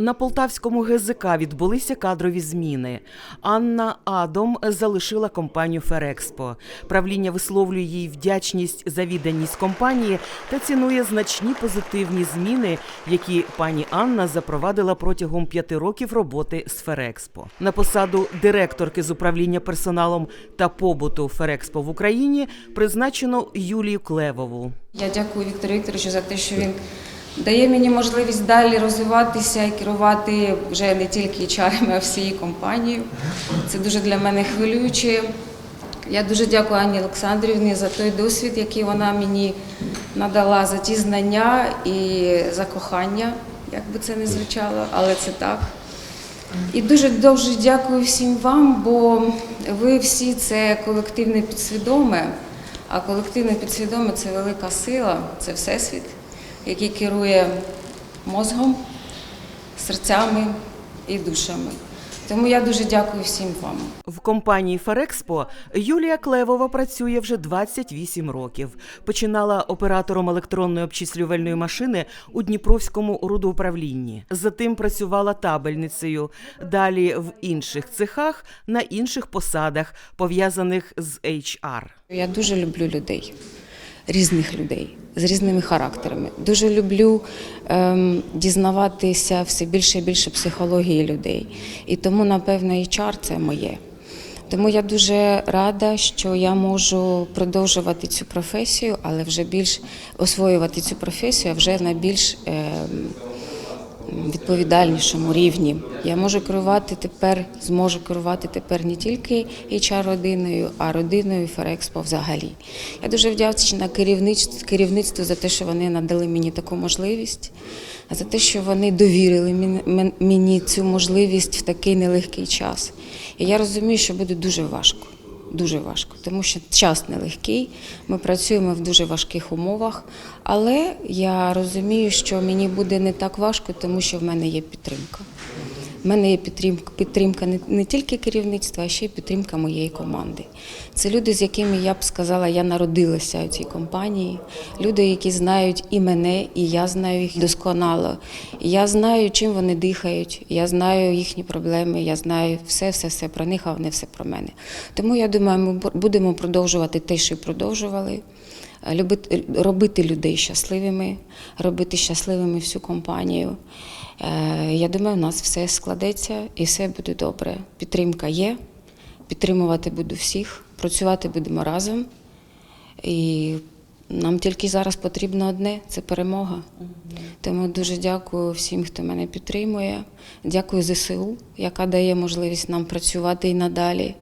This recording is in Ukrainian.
На полтавському ГЗК відбулися кадрові зміни. Анна Адом залишила компанію Ферекспо. Правління висловлює їй вдячність за відданість компанії та цінує значні позитивні зміни, які пані Анна запровадила протягом п'яти років роботи з Ферекспо. На посаду директорки з управління персоналом та побуту Ферекспо в Україні призначено Юлію Клевову. Я дякую Віктору Вікторовичу за те, що він дає мені можливість далі розвиватися і керувати вже не тільки чарами, а всією компанією. Це дуже для мене хвилююче. Я дуже дякую Анні Олександрівні за той досвід, який вона мені надала, за ті знання і за кохання, як би це не звучало, але це так. І дуже дуже дякую всім вам, бо ви всі це колективне підсвідоме, а колективне підсвідоме це велика сила, це всесвіт, який керує мозгом, серцями і душами. Тому я дуже дякую всім вам. В компанії Ферекспо Юлія Клевова працює вже 28 років. Починала оператором електронної обчислювальної машини у Дніпровському рудоуправлінні. Затим працювала табельницею. Далі в інших цехах на інших посадах, пов'язаних з HR. Я дуже люблю людей, різних людей з різними характерами. Дуже люблю ем, дізнаватися все більше і більше психології людей. І тому, напевно, HR – це моє. Тому я дуже рада, що я можу продовжувати цю професію, але вже більш освоювати цю професію, вже на більш ем, відповідальнішому рівні. Я можу керувати тепер, зможу керувати тепер не тільки hr родиною, а родиною Ферекспо взагалі. Я дуже вдячна керівництву, керівництву за те, що вони надали мені таку можливість, а за те, що вони довірили мен- мен- мені цю можливість в такий нелегкий час. І я розумію, що буде дуже важко. Дуже важко, тому що час нелегкий. Ми працюємо в дуже важких умовах, але я розумію, що мені буде не так важко, тому що в мене є підтримка. В мене є підтримка, підтримка не тільки керівництва, а ще й підтримка моєї команди. Це люди, з якими я б сказала, я народилася у цій компанії. Люди, які знають і мене, і я знаю їх досконало. Я знаю, чим вони дихають, я знаю їхні проблеми, я знаю все, все, все про них, а вони все про мене. Тому я думаю, ми будемо продовжувати те, що продовжували. Любити, робити людей щасливими, робити щасливими всю компанію. Е, Я думаю, у нас все складеться і все буде добре. Підтримка є, підтримувати буду всіх, працювати будемо разом. І нам тільки зараз потрібно одне це перемога. Тому дуже дякую всім, хто мене підтримує. Дякую ЗСУ, яка дає можливість нам працювати і надалі.